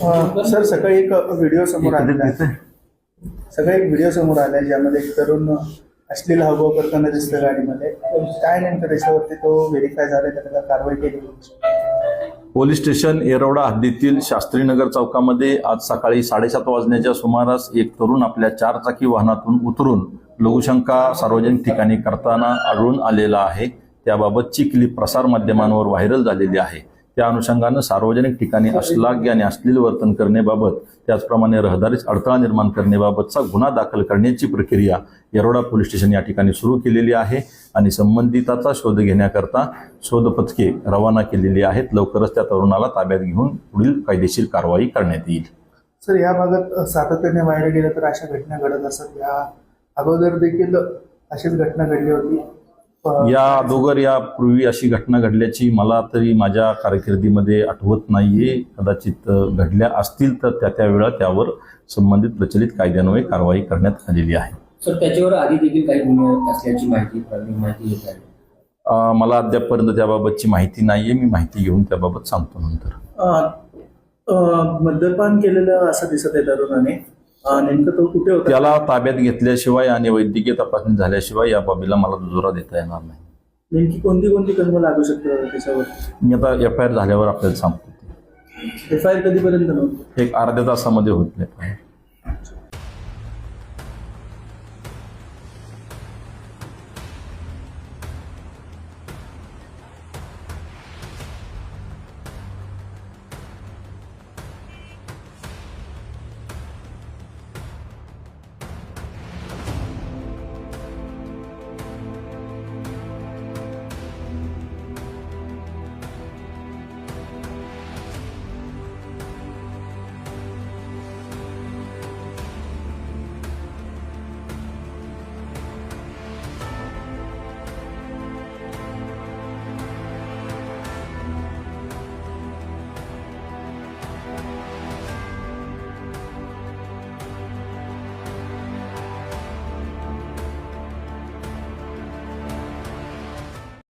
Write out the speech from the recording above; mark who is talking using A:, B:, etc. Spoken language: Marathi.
A: सर सकाळी एक व्हिडिओ समोर आलेला आहे. सकाळी एक व्हिडिओ समोर आलाय ज्यामध्ये एक तरुण अश्लील हावभाव करताना दिसतं गाडीमध्ये. काय नेमकं त्याच्यावरती तो व्हेरीफाय झालाय का त्याला कारवाई केली?
B: पोलीस स्टेशन येरवडा हद्दीतील शास्त्रीनगर चौकामध्ये आज सकाळी साडेसात वाजण्याच्या सुमारास एक तरुण आपल्या चारचाकी वाहनातून उतरून लघुशंका सार्वजनिक ठिकाणी करताना आढळून आलेला आहे. त्याबाबतची क्लिप प्रसार माध्यमांवर व्हायरल झालेली आहे. त्या अनुषंगानं सार्वजनिक ठिकाणी अश्लाघ्य आणि अश्लील वर्तन करण्याबाबत त्याचप्रमाणे रहदारीस अडथळा निर्माण करण्याबाबतचा गुन्हा दाखल करण्याची प्रक्रिया येरोडा पोलीस स्टेशन या ठिकाणी सुरू केलेली आहे आणि संबंधिताचा शोध घेण्याकरता शोध पथके रवाना केलेली आहेत. लवकरच त्या तरुणाला ताब्यात घेऊन पुढील कायदेशीर कारवाई करण्यात येईल.
A: सर या भागात सातत्याने बाहेर गेलं तर अशा घटना घडत असत. या अगोदर देखील अशीच घटना घडली होती.
B: या अगोदर यापूर्वी अशी घटना घडल्याची मला तरी माझ्या कारकिर्दीमध्ये आठवत नाहीये. कदाचित घडल्या असतील तर त्या त्या वेळा त्यावर संबंधित प्रचलित कायद्यान्वये कारवाई करण्यात आलेली आहे.
C: सर त्याच्यावर आधी देखील काही गुन्हे असल्याची माहिती माहिती येत आहे.
B: मला अद्यापपर्यंत त्याबाबतची माहिती नाहीये. मी माहिती घेऊन त्याबाबत सांगतो नंतर.
A: मद्यपान केलेलं असं दिसत आहे तरुणाने. नेमकं तो कुठे होता?
B: त्याला ताब्यात घेतल्याशिवाय आणि वैद्यकीय तपासणी झाल्याशिवाय या बाबीला मला दुजोरा देता येणार नाही.
A: नेमकी कोणती कोणती कलमं लागू शकतं त्याच्यावर?
B: मी आता एफ आय आर झाल्यावर आपल्याला सांगतो.
A: एफ आय आर कधीपर्यंत नव्हतं?
B: एक अर्ध्या तासामध्ये होत नाही.